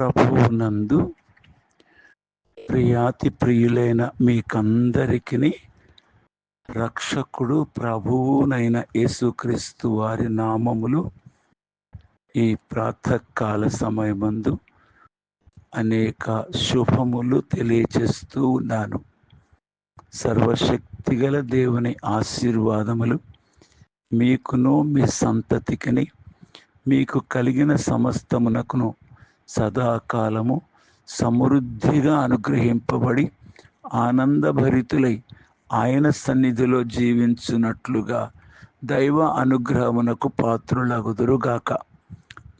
ప్రభువునందు ప్రియాతి ప్రియులైన మీకందరికీ రక్షకుడు ప్రభువునైన యేసుక్రీస్తు వారి నామములు ఈ ప్రాతకాల సమయమందు అనేక శుభములు తెలియచేస్తూ ఉన్నాను. సర్వశక్తిగల దేవుని ఆశీర్వాదములు మీకును మీ సంతతికిని మీకు కలిగిన సమస్తమునకును సదాకాలము సమృద్ధిగా అనుగ్రహింపబడి ఆనందభరితులై ఆయన సన్నిధిలో జీవించున్నట్లుగా దైవ అనుగ్రహమునకు పాత్రులగుదురుగాక.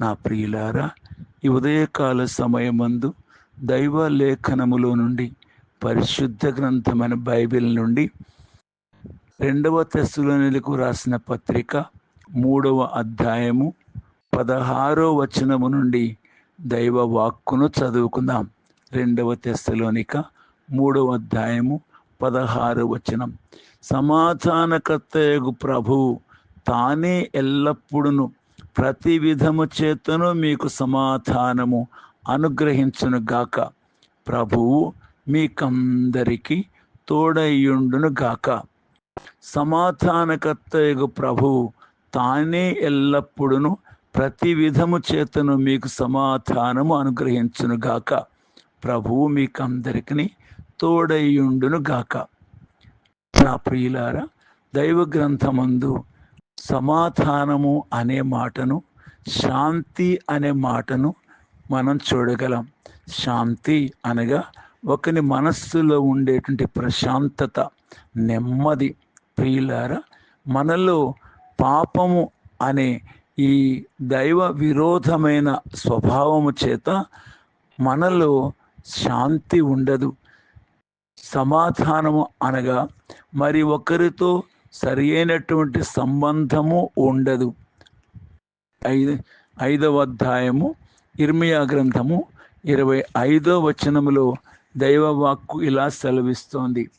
నా ప్రియులారా ఈ ఉదయకాల సమయమందు దైవ లేఖనములో నుండి పరిశుద్ధ గ్రంథమైన బైబిల్ నుండి రెండవ తెస్సులనులకు రాసిన పత్రిక మూడవ అధ్యాయము పదహారో వచనము నుండి దైవ వాక్కును చదువుకుందాం. రెండవ తెస్తలోనిక మూడవ అధ్యాయము పదహారు వచనం. సమాధానకర్తయగు ప్రభువు తానే ఎల్లప్పుడును ప్రతి విధము చేతను మీకు సమాధానము అనుగ్రహించును గాక. ప్రభువు మీకందరికీ తోడయ్యుండును గాక. సమాధానకర్తయగు ప్రభువు తానే ఎల్లప్పుడును ప్రతి విధము చేతను మీకు సమాధానము అనుగ్రహించును గాక ప్రభువు మీకందరికి తోడయ్యుండును గాక. నా ప్రియులారా దైవ గ్రంథమందు సమాధానము అనే మాటను శాంతి అనే మాటను మనం చూడగలం. శాంతి అనగా ఒకని మనస్సులో ఉండేటువంటి ప్రశాంతత నెమ్మది. ప్రియులారా మనలో పాపము అనే ఈ దైవ విరోధమైన స్వభావము చేత మనలో శాంతి ఉండదు. సమాధానము అనగా మరి ఒకరితో సరి అయినటువంటి సంబంధము ఉండదు. ఐదు ఐదవ అధ్యాయము ఇర్మియా గ్రంథము ఇరవై ఐదో వచనములో దైవవాక్కు ఇలా సెలవిస్తోంది.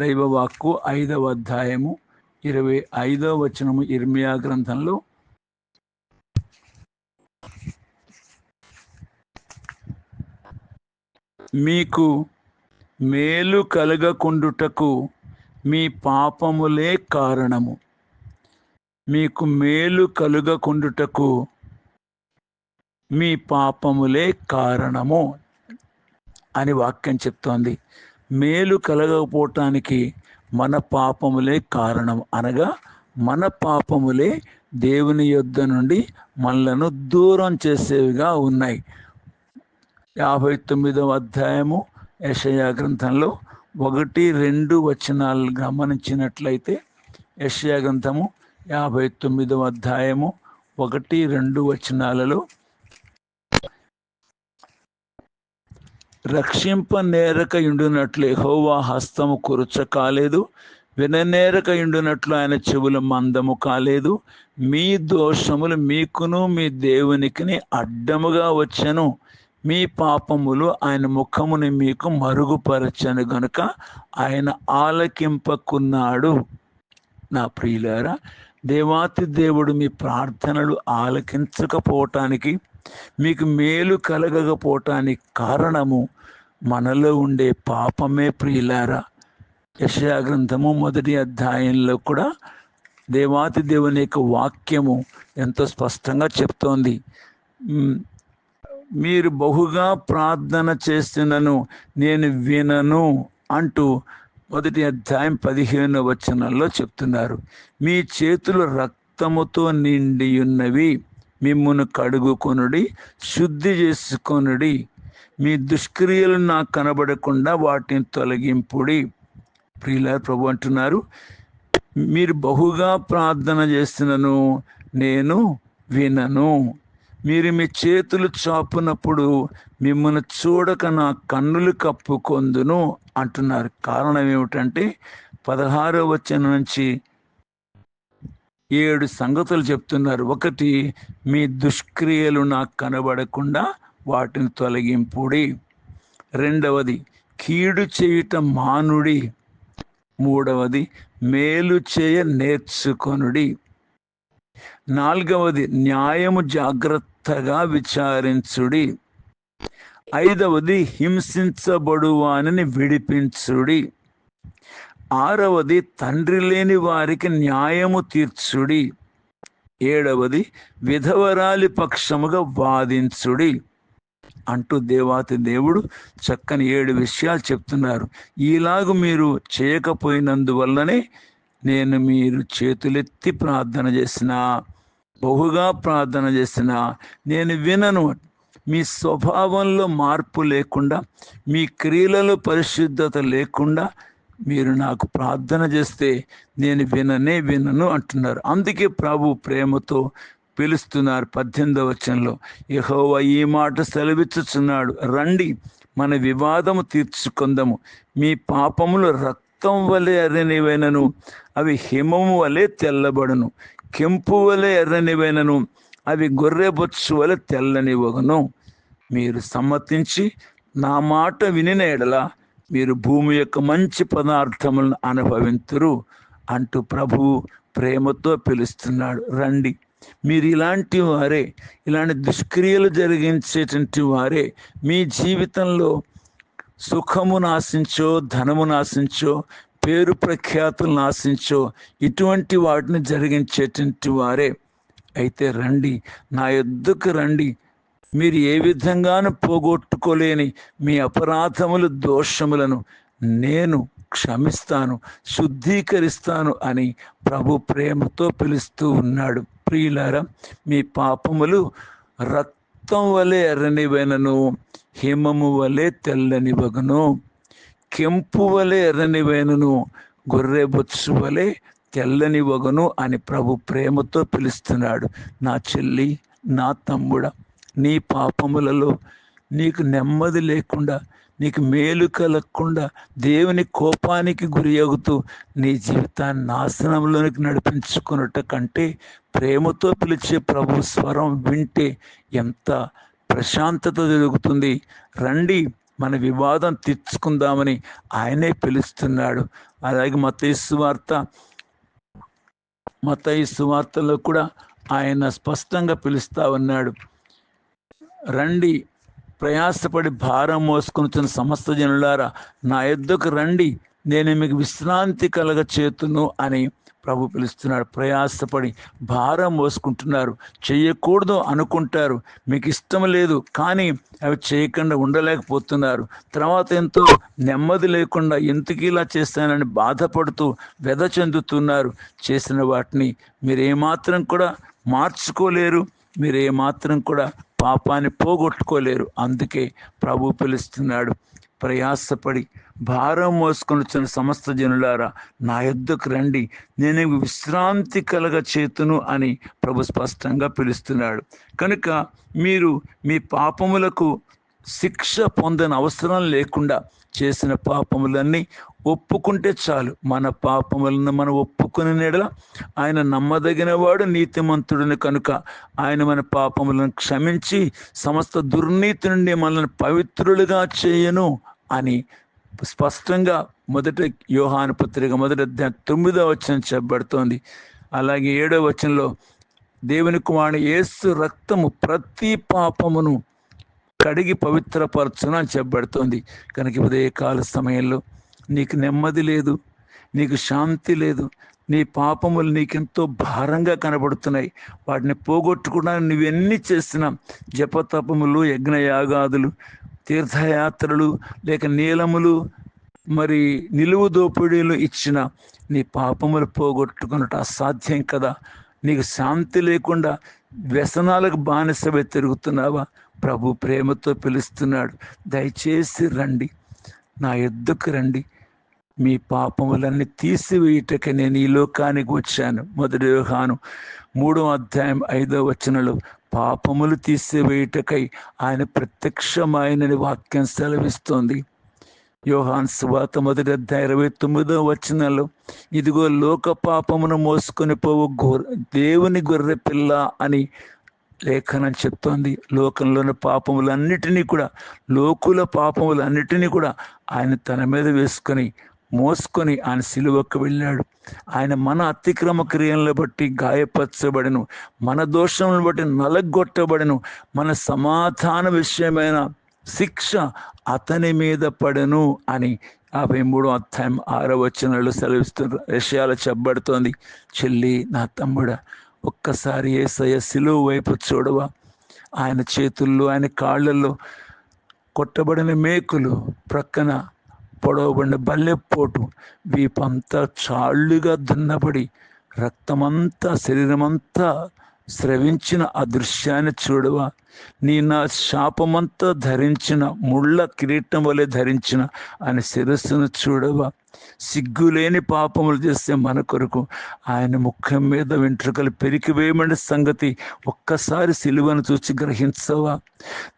దైవవాక్కు ఐదవ అధ్యాయము ఇరవై ఐదో వచనము ఇర్మియా గ్రంథంలో మీకు మేలు కలగకుండుటకు మీ పాపములే కారణము. మీకు మేలు కలుగకుండుటకు మీ పాపములే కారణము అని వాక్యం చెప్తోంది. మేలు కలగకపోవటానికి మన పాపములే కారణం అనగా మన పాపములే దేవుని యొద్ద నుండి మనలను దూరం చేసేవిగా ఉన్నాయి. యాభై తొమ్మిదవ అధ్యాయము యషయా గ్రంథంలో ఒకటి రెండు వచనాలు గమనించినట్లయితే యషయా గ్రంథము యాభై తొమ్మిదవ అధ్యాయము ఒకటి రెండు వచనాలలో రక్షింప నేరక ఇండునట్లు హోవా హస్తము కురుచ కాలేదు విననేరక ఇండునట్లు ఆయన చెవులు మందము కాలేదు మీ దోషములు మీకును మీ దేవునికిని అడ్డముగా వచ్చను. మీ పాపములు ఆయన ముఖముని మీకు మరుగుపరచను గనుక ఆయన ఆలకింపకున్నాడు. నా ప్రియులారా దేవాతి దేవుడు మీ ప్రార్థనలు ఆలకించకపోవటానికి మీకు మేలు కలగకపోవటానికి కారణము మనలో ఉండే పాపమే ప్రియులారా. యశయా గ్రంథము మొదటి అధ్యాయంలో కూడా దేవాతి దేవుని యొక్క వాక్యము ఎంతో స్పష్టంగా చెప్తోంది. మీరు బహుగా ప్రార్థన చేస్తున్నను నేను వినను అంటూ మొదటి అధ్యాయం పదిహేను వచనంలో చెప్తున్నారు. మీ చేతులు రక్తముతో నిండి ఉన్నవి మిమ్మును కడుగుకొనుడి శుద్ధి చేసుకొనుడి. మీ దుష్క్రియలు నాకు కనబడకుండా వాటిని తొలగింపుడి. ప్రియుల ప్రభు అంటున్నారు మీరు బహుగా ప్రార్థన చేస్తున్నను నేను వినను. మీరు మీ చేతులు చాపునప్పుడు మిమ్మల్ని చూడక నా కన్నులు కప్పుకొందును అంటున్నారు. కారణం ఏమిటంటే పదహారో వచ్చిన నుంచి ఏడు సంగతులు చెప్తున్నారు. ఒకటి మీ దుష్క్రియలు నాకు కనబడకుండా వాటిని తొలగింపుడి. రెండవది కీడు చేయుట మానుడి. మూడవది మేలు చేయ నేర్చుకొనుడి. నాలుగవది న్యాయము జాగ్రత్తగా విచారించుడి. ఐదవది హింసించబడువానని విడిపించుడి. ఆరవది తండ్రి లేని వారికి న్యాయము తీర్చుడి. ఏడవది విధవరాలి పక్షముగా వాదించుడి. అంటూ దేవాతి దేవుడు చక్కని ఏడు విషయాలు చెప్తున్నారు. ఈలాగు మీరు చేయకపోయినందువల్లనే నేను మీరు చేతులెత్తి ప్రార్థన చేసిన. బహుగా ప్రార్థన చేసిన నేను వినను. మీ స్వభావంలో మార్పు లేకుండా మీ క్రియలలో పరిశుద్ధత లేకుండా మీరు నాకు ప్రార్థన చేస్తే నేను విననే వినను అంటున్నారు. అందుకే ప్రభు ప్రేమతో పిలుస్తున్నారు పద్దెనిమిదవ వచనంలో. యహోవ ఈ మాట సెలవిచ్చుచున్నాడు. రండి మన వివాదము తీర్చుకుందాము. మీ పాపములు రక్తం వలె అరినివైనను అవి హిమము వలె తెల్లబడును. కెంపు వలె ఎర్రనివైనను అవి గొర్రెబొచ్చు వలె తెల్లనివగను. మీరు సమ్మతించి నా మాట వినిన ఎడల మీరు భూమి యొక్క మంచి పదార్థములను అనుభవింతురు అంటూ ప్రభువు ప్రేమతో పిలుస్తున్నాడు. రండి. మీరు ఇలాంటి వారే ఇలాంటి దుష్క్రియలు జరిగించేటువంటి వారే మీ జీవితంలో సుఖము నాశించో ధనము నాశించో పేరు ప్రఖ్యాతులు నాశించో. ఇటువంటి వాటిని జరిగించేటువంటి వారే. అయితే రండి నా ఎద్దుకు రండి. మీరు ఏ విధంగానూ పోగొట్టుకోలేని మీ అపరాధములు దోషములను నేను క్షమిస్తాను శుద్ధీకరిస్తాను అని ప్రభు ప్రేమతో పిలుస్తూ ఉన్నాడు. ప్రియులారా మీ పాపములు రక్తం వలె ఎర్రనివైనను హిమము వలె తెల్లనివగను. కెంపు వలె ఎర్రని వేణును గొర్రె బొత్సు వలె తెల్లనివగను అని ప్రభు ప్రేమతో పిలుస్తున్నాడు. నా చెల్లి నా తమ్ముడ నీ పాపములలో నీకు నెమ్మది లేకుండా నీకు మేలు కలగకుండా దేవుని కోపానికి గురి అవుతూ నీ జీవితాన్ని నాశనంలోనికి నడిపించుకున్నట్టు కంటే ప్రేమతో పిలిచే ప్రభు స్వరం వింటే ఎంత ప్రశాంతత జరుగుతుంది. రండి మన వివాదం తీర్చుకుందామని ఆయనే పిలుస్తున్నాడు. అలాగే మతైసు వార్త మతైసు వార్తలో కూడా ఆయన స్పష్టంగా పిలుస్తా ఉన్నాడు. రండి ప్రయాసపడి భారం మోసుకుని సమస్త జనులారా నా ఎద్దుకు రండి నేను మీకు విశ్రాంతి కలగ చేతును అని ప్రభు పిలుస్తున్నాడు. ప్రయాసపడి భారం మోసుకుంటున్నారు. చేయకూడదు అనుకుంటారు. మీకు ఇష్టం లేదు కానీ అవి చేయకుండా ఉండలేకపోతున్నారు. తర్వాత ఎంతో నెమ్మది లేకుండా ఎందుకు ఇలా చేస్తానని బాధపడుతూ వ్యధ చెందుతున్నారు. చేసిన వాటిని మీరు ఏమాత్రం కూడా మార్చుకోలేరు. మీరు ఏమాత్రం కూడా పాపాన్ని పోగొట్టుకోలేరు. అందుకే ప్రభు పిలుస్తున్నాడు. ప్రయాసపడి భారం మోసుకొని వచ్చిన సమస్త జనులారా నా యొద్దకు రండి. నేను విశ్రాంతి కలగ చేతును అని ప్రభు స్పష్టంగా పిలుస్తున్నాడు. కనుక మీరు మీ పాపములకు శిక్ష పొందని అవసరం లేకుండా చేసిన పాపములన్నీ ఒప్పుకుంటే చాలు. మన పాపములను మనం ఒప్పుకుని నెడల ఆయన నమ్మదగిన వాడు నీతిమంతుడిని కనుక ఆయన మన పాపములను క్షమించి సమస్త దుర్నీతి నుండి మనల్ని పవిత్రులుగా చేయను అని స్పష్టంగా మొదట యోహాను పత్రిక మొదటి అధ్యాయం తొమ్మిదో వచనం చెప్పబడుతోంది. అలాగే ఏడో వచనంలో దేవుని కుమారుని ఏసు రక్తము ప్రతి పాపమును కడిగి పవిత్రపరచును అని చెప్పబడుతోంది. కనుక ఉదయకాల సమయంలో నీకు నెమ్మది లేదు నీకు శాంతి లేదు నీ పాపములు నీకెంతో భారంగా కనబడుతున్నాయి. వాటిని పోగొట్టుకుండా నువ్వెన్ని చేసినా జపతపములు యజ్ఞయాగాదులు తీర్థయాత్రలు లేక నీలములు మరి నిలువు దోపిడీలు ఇచ్చిన నీ పాపములు పోగొట్టుకున్నట్టు అసాధ్యం కదా. నీకు శాంతి లేకుండా వ్యసనాలకు బానిసవే తిరుగుతున్నావా? ప్రభు ప్రేమతో పిలుస్తున్నాడు. దయచేసి రండి. నా ఎద్దుకు రండి. మీ పాపములన్నీ తీసివేయుటక నేను ఈ లోకానికి వచ్చాను. మొదటి యోహాను మూడో అధ్యాయం ఐదో వచనలో పాపములు తీసివేయుటకై ఆయన ప్రత్యక్షమైనని వాక్యం సెలవిస్తోంది. యోహాన్ సువాత మొదటి అధ్యాయ ఇరవై తొమ్మిదో వచనంలో ఇదిగో లోక పాపమును మోసుకొని పోవు గొర్రె దేవుని గొర్రె పిల్ల అని లేఖనం చెప్తోంది. లోకంలోని పాపములన్నిటినీ కూడా లోకుల పాపములన్నిటినీ కూడా ఆయన తన మీద వేసుకొని మోసుకొని ఆయన సిలువకు వెళ్ళాడు. ఆయన మన అతిక్రమ క్రియలను బట్టి గాయపరచబడను. మన దోషములను బట్టి నలగొట్టబడను. మన సమాధాన విషయమైన శిక్ష అతని మీద పడను అని యాభై మూడో అధ్యాయం ఆరో వచనాలు సెలవిస్తున్న విషయాలు చెప్పబడుతోంది. చెల్లి నా తమ్ముడ ఒక్కసారి ఏసయ్య సిలువు వైపు చూడవా. ఆయన చేతుల్లో ఆయన కాళ్ళల్లో కొట్టబడిన మేకులు ప్రక్కన పొడవబడిన బల్లెపోటు వీపంతా చాళ్ళుగా దున్నబడి రక్తమంతా శరీరమంతా స్రవించిన ఆ దృశ్యాన్ని చూడవా? నీ నా శాపమంతా ధరించిన ముళ్ళ కిరీటం వలె ధరించిన ఆయన శిరస్సును చూడవా? సిగ్గులేని పాపములు చేస్తే మన కొరకు ఆయన ముఖం మీద వెంట్రుకలు పెరికివేయమని సంగతి ఒక్కసారి సిలువను చూసి గ్రహించవా?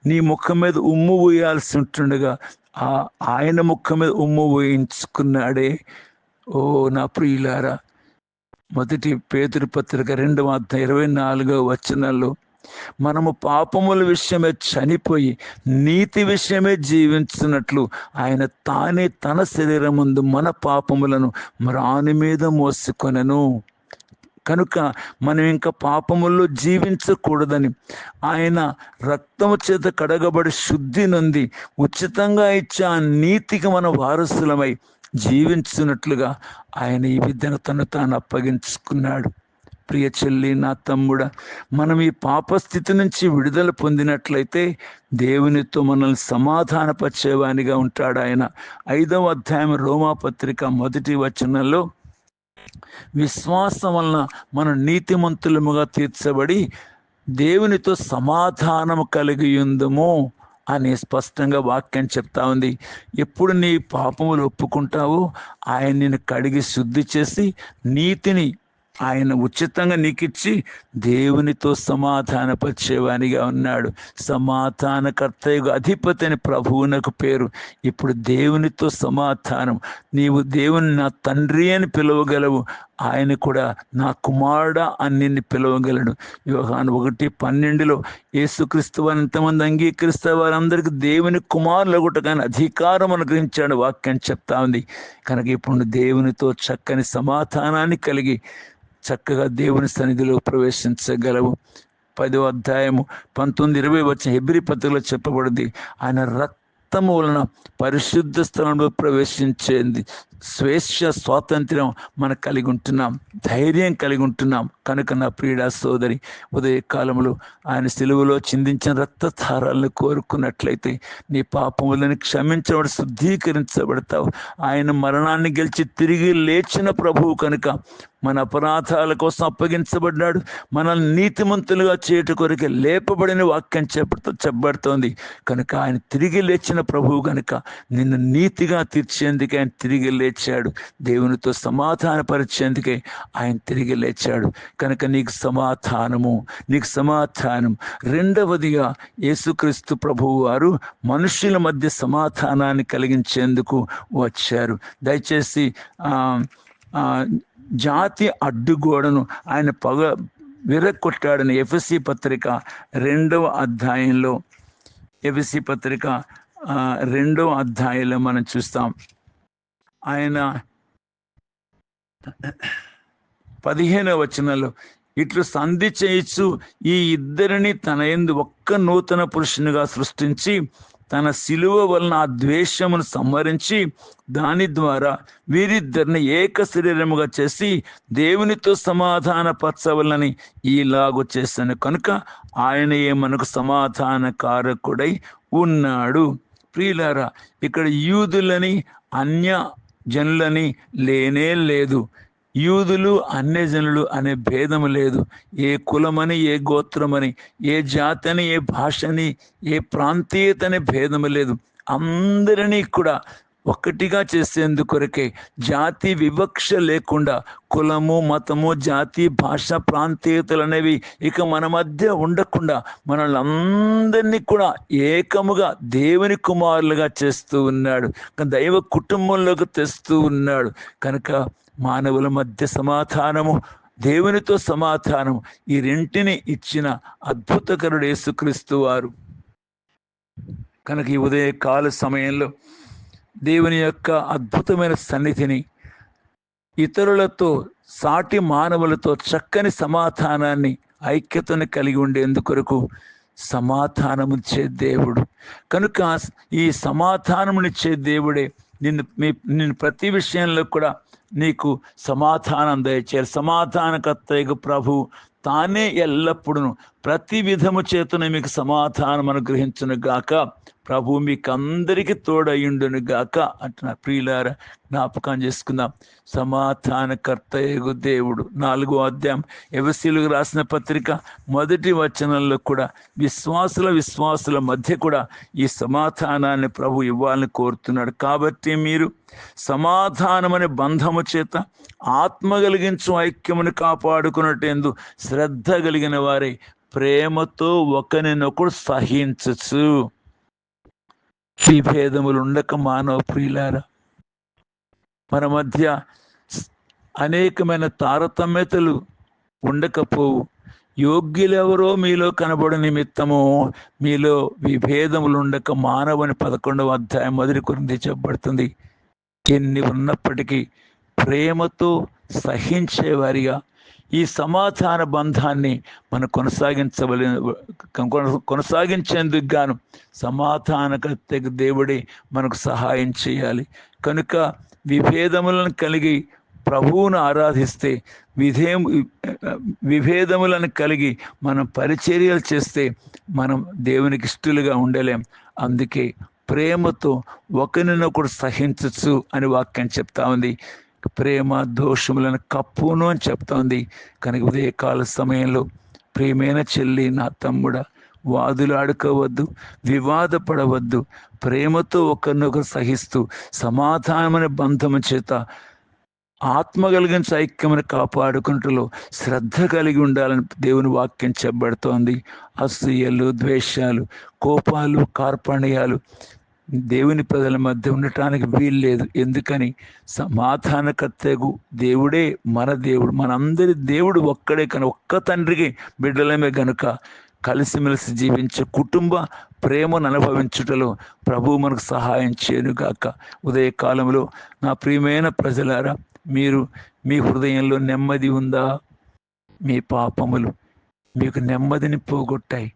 నీ ముఖం మీద ఉమ్ము వేయాల్సి ఉంటుండగా ఆ ఆయన ముఖం మీద ఉమ్ము ఊయించుకున్నాడే ఓ నా ప్రియులారా మొదటి పేతురు పత్రిక రెండవ అధ్యాయం ఇరవై నాలుగవ వచనాల్లో మనము పాపముల విషయమే చనిపోయి నీతి విషయమే జీవించినట్లు ఆయన తానే తన శరీరం ముందు మన పాపములను మ్రాని మీద మోసుకొనను. కనుక మనం ఇంకా పాపముల్లో జీవించకూడదని ఆయన రక్తము చేత కడగబడి శుద్ధి నొంది ఉచితంగా ఇచ్చే ఆ నీతికి మన వారసులమై జీవించున్నట్లుగా ఆయన ఈ విధంగా తను తాను అప్పగించుకున్నాడు. ప్రియ చెల్లి నా తమ్ముడ మనం ఈ పాపస్థితి నుంచి విడుదల పొందినట్లయితే దేవునితో మనల్ని సమాధానపరిచేవానిగా ఉంటాడు ఆయన. ఐదవ అధ్యాయం రోమాపత్రిక మొదటి వచనంలో విశ్వాసం వలన మనం నీతిమంతులముగా తీర్చబడి దేవునితో సమాధానము కలిగి ఉందము. అని స్పష్టంగా వాక్యం చెప్తా ఉంది. ఎప్పుడు నీ పాపములు ఒప్పుకుంటావో ఆయన నిన్ను కడిగి శుద్ధి చేసి నీతిని ఆయన ఉచితంగా నీకిచ్చి దేవునితో సమాధానపరిచేవానిగా ఉన్నాడు. సమాధానకర్త అధిపతి అని ప్రభువునకు పేరు. ఇప్పుడు దేవునితో సమాధానం. నీవు దేవుని నా తండ్రి అని పిలవగలవు. ఆయన కూడా నా కుమారుడ అని నిన్ను పిలవగలడు. యోహాను ఒకటి పన్నెండులో యేసుక్రీస్తు వారిని ఎంతమంది అంగీకరిస్తే వారందరికీ దేవుని కుమారులు ఒకటి కానీ అధికారం అనుగ్రహించాడు వాక్యం చెప్తా ఉంది. కనుక ఇప్పుడు దేవునితో చక్కని సమాధానాన్ని కలిగి చక్కగా దేవుని సన్నిధిలో ప్రవేశించగలవు. పదో అధ్యాయము పంతొమ్మిది ఇరవై వచ్చిన హెబ్రి పత్రికలో చెప్పబడింది. ఆయన రక్తము వలన పరిశుద్ధ స్థలంలో ప్రవేశించేది. స్వేచ్ఛ స్వాతంత్ర్యం మనం కలిగి ఉంటున్నాం ధైర్యం కలిగి ఉంటున్నాం. కనుక నా ప్రియుడ సోదరి ఉదయకాలంలో ఆయన సెలువులో చిందించిన రక్తధారాలను కోరుకున్నట్లయితే నీ పాపములను క్షమించబడి శుద్ధీకరించబడతావు. ఆయన మరణాన్ని గెలిచి తిరిగి లేచిన ప్రభువు కనుక మన అపరాధాల కోసం అప్పగించబడ్డాడు. మనల్ని నీతిమంతులుగా చేయట కొరకు లేపబడిన వాక్యం చెప్ప చెప్పబడుతోంది. కనుక ఆయన తిరిగి లేచిన ప్రభువు కనుక నిన్ను నీతిగా తీర్చేందుకు ఆయన తిరిగి లేచాడు. దేవునితో సమాధానపరిచేందుకే ఆయన తిరిగి లేచాడు. కనుక నీకు సమాధానము నీకు సమాధానం. రెండవదిగా యేసుక్రీస్తు ప్రభువు వారు మనుషుల మధ్య సమాధానాన్ని కలిగించేందుకు వచ్చారు. దయచేసి ఆ జాతి అడ్డుగోడను ఆయన పగ విరక్కొట్టాడని ఎఫ్ఎస్సి పత్రిక రెండవ అధ్యాయంలో ఎఫ్ఎస్సి పత్రిక రెండవ అధ్యాయంలో మనం చూస్తాం. ఆయన పదిహేనవ వచనంలో ఇట్లు సంధి చేయొచ్చు ఈ ఇద్దరిని తన ఎందు ఒక్క నూతన పురుషునిగా సృష్టించి తన సిలువ వలన ఆ ద్వేషమును సంహరించి దాని ద్వారా వీరిద్దరిని ఏక శరీరముగా చేసి దేవునితో సమాధాన పరచవలని ఈలాగు చేశాను. కనుక ఆయనయే మనకు సమాధాన కారకుడై ఉన్నాడు. ప్రియులారా ఇక్కడ యూదులని అన్య జనులని లేనే లేదు. యూదులు అన్యజనులు అనే భేదము లేదు. ఏ కులమని ఏ గోత్రమని ఏ జాతని ఏ భాషని ఏ ప్రాంతీయత అనే భేదము లేదు. అందరినీ కూడా ఒక్కటిగా చేసేందుకొరకే జాతి వివక్ష లేకుండా కులము మతము జాతి భాష ప్రాంతీయతలు అనేవి ఇక మన మధ్య ఉండకుండా మనల్ని అందరినీ కూడా ఏకముగా దేవుని కుమారులుగా చేస్తూ ఉన్నాడు. దైవ కుటుంబంలోకి తెస్తూ ఉన్నాడు. కనుక మానవుల మధ్య సమాధానము దేవునితో సమాధానం ఈ రెంటిని ఇచ్చిన అద్భుతకరుడు యేసుక్రీస్తు వారు. కనుక ఈ ఉదయకాల సమయంలో దేవుని యొక్క అద్భుతమైన సన్నిధిని ఇతరులతో సాటి మానవులతో చక్కని సమాధానాన్ని ఐక్యతను కలిగి ఉండేందుకొరకు సమాధానమునిచ్చే దేవుడు. కనుక ఈ సమాధానమునిచ్చే దేవుడే నిన్ను మీ నిన్ను ప్రతి విషయంలో కూడా నీకు సమాధానం దయచేయాలి. సమాధానకర్తయ్యకు ప్రభు తానే ఎల్లప్పుడూ ప్రతి విధము చేతనే మీకు సమాధానం అనుగ్రహించును గాక. ప్రభు మీకు అందరికీ తోడయ్యుండును గాక. అంటున్నారు ప్రియులార జ్ఞాపకం చేసుకుందాం. సమాధానకర్తయ్యగు దేవుడు. నాలుగో అధ్యాయం ఎవసీలకు రాసిన పత్రిక మొదటి వచనంలో కూడా విశ్వాసుల విశ్వాసుల మధ్య కూడా ఈ సమాధానాన్ని ప్రభు ఇవ్వాలని కోరుతున్నాడు. కాబట్టి మీరు సమాధానమనే బంధము చేత ఆత్మ కలిగించు ఐక్యమును కాపాడుకున్నట్టేందు శ్రద్ధ కలిగిన వారే ప్రేమతో ఒకరినొకడు సహించచ్చు. విభేదములు ఉండక మానవ ప్రియులారా మన మధ్య అనేకమైన తారతమ్యతలు ఉండకపోవు. యోగ్యులెవరో మీలో కనబడు నిమిత్తము మీలో విభేదములు ఉండక మానవుని పదకొండవ అధ్యాయం మొదటి కొరింది చెప్పబడుతుంది. ఎన్ని ఉన్నప్పటికీ ప్రేమతో సహించేవారిగా ఈ సమాధాన బంధాన్ని మనం కొనసాగించవలే కొనసాగించేందుకు గాను సమాధానకర్త దేవుడే మనకు సహాయం చేయాలి. కనుక విభేదములను కలిగి ప్రభువును ఆరాధిస్తే విధే విభేదములను కలిగి మనం పరిచర్యలు చేస్తే మనం దేవునికి ఇష్టలుగా ఉండలేం. అందుకే ప్రేమతో ఒకరినొకడు సహించచ్చు అని వాక్యం చెప్తా ఉంది. ప్రేమ దోషములను కప్పును అని చెప్తోంది. కనుక ఉదయకాల సమయంలో ప్రేమైన చెల్లి నా తమ్ముడ వాదులాడుకోవద్దు వివాదపడవద్దు ప్రేమతో ఒకరినొకరు సహిస్తూ సమాధానమైన బంధము చేత ఆత్మ కలిగిన ఐక్యమును కాపాడుకుంటూ శ్రద్ధ కలిగి ఉండాలని దేవుని వాక్యం చెప్పబడుతోంది. అసూయలు ద్వేషాలు కోపాలు కార్పణ్యాలు దేవుని ప్రజల మధ్య ఉండటానికి వీల్లేదు. ఎందుకని? సమాధానకర్తగు దేవుడే మన దేవుడు మనందరి దేవుడు ఒక్కడే కను ఒక్క తండ్రికి బిడ్డలమే గనుక కలిసిమెలిసి జీవించే కుటుంబ ప్రేమను అనుభవించుటలో ప్రభు మనకు సహాయం చేయనుగాక. ఉదయకాలంలో నా ప్రియమైన ప్రజలారా మీరు మీ హృదయంలో నెమ్మది ఉందా? మీ పాపములు మీకు నెమ్మదిని పోగొట్టాయి.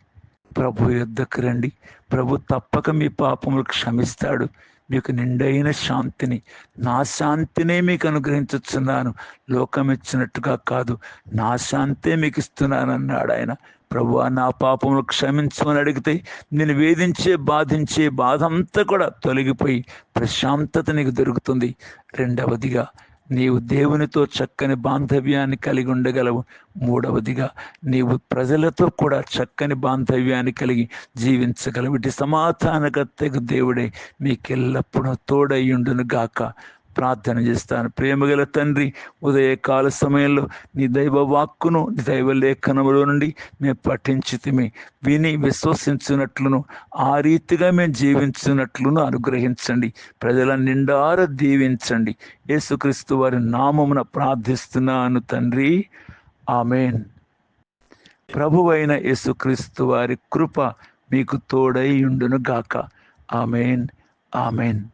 ప్రభు యుద్ధకు రండి. ప్రభు తప్పక మీ పాపములు క్షమిస్తాడు. మీకు నిండైన శాంతిని నా శాంతినే మీకు అనుగ్రహించుతున్నాను లోకం ఇచ్చినట్టుగా కాదు నా శాంతే మీకు ఇస్తున్నాను అన్నాడు ఆయన. ప్రభు నా పాపములు క్షమించమని అడిగితే నేను వేధించే బాధించే బాధ అంతా కూడా తొలగిపోయి ప్రశాంతత నీకు దొరుకుతుంది. రెండవదిగా నీవు దేవునితో చక్కని బాంధవ్యాన్ని కలిగి ఉండగలవు. మూడవదిగా నీవు ప్రజలతో కూడా చక్కని బాంధవ్యాన్ని కలిగి జీవించగలవు. ఇటు సమాధానకర్తకు దేవుడే మీకెల్లప్పుడూ తోడయ్యుండును గాక ప్రార్థన చేస్తాను. ప్రేమగల తండ్రి ఉదయకాల సమయంలో నీ దైవ వాక్కును నీ దైవ లేఖనములో నుండి మేము పఠించితిమి. విని విశ్వసించినట్లును ఆ రీతిగా మేము జీవించినట్లును అనుగ్రహించండి. ప్రజల నిండార దీవించండి. యేసుక్రీస్తు వారి నామమున ప్రార్థిస్తున్నాను తండ్రి. ఆమెన్. ప్రభువైన యేసుక్రీస్తు వారి కృప మీకు తోడై ఉండును గాక ఆమెన్. ఆమెన్.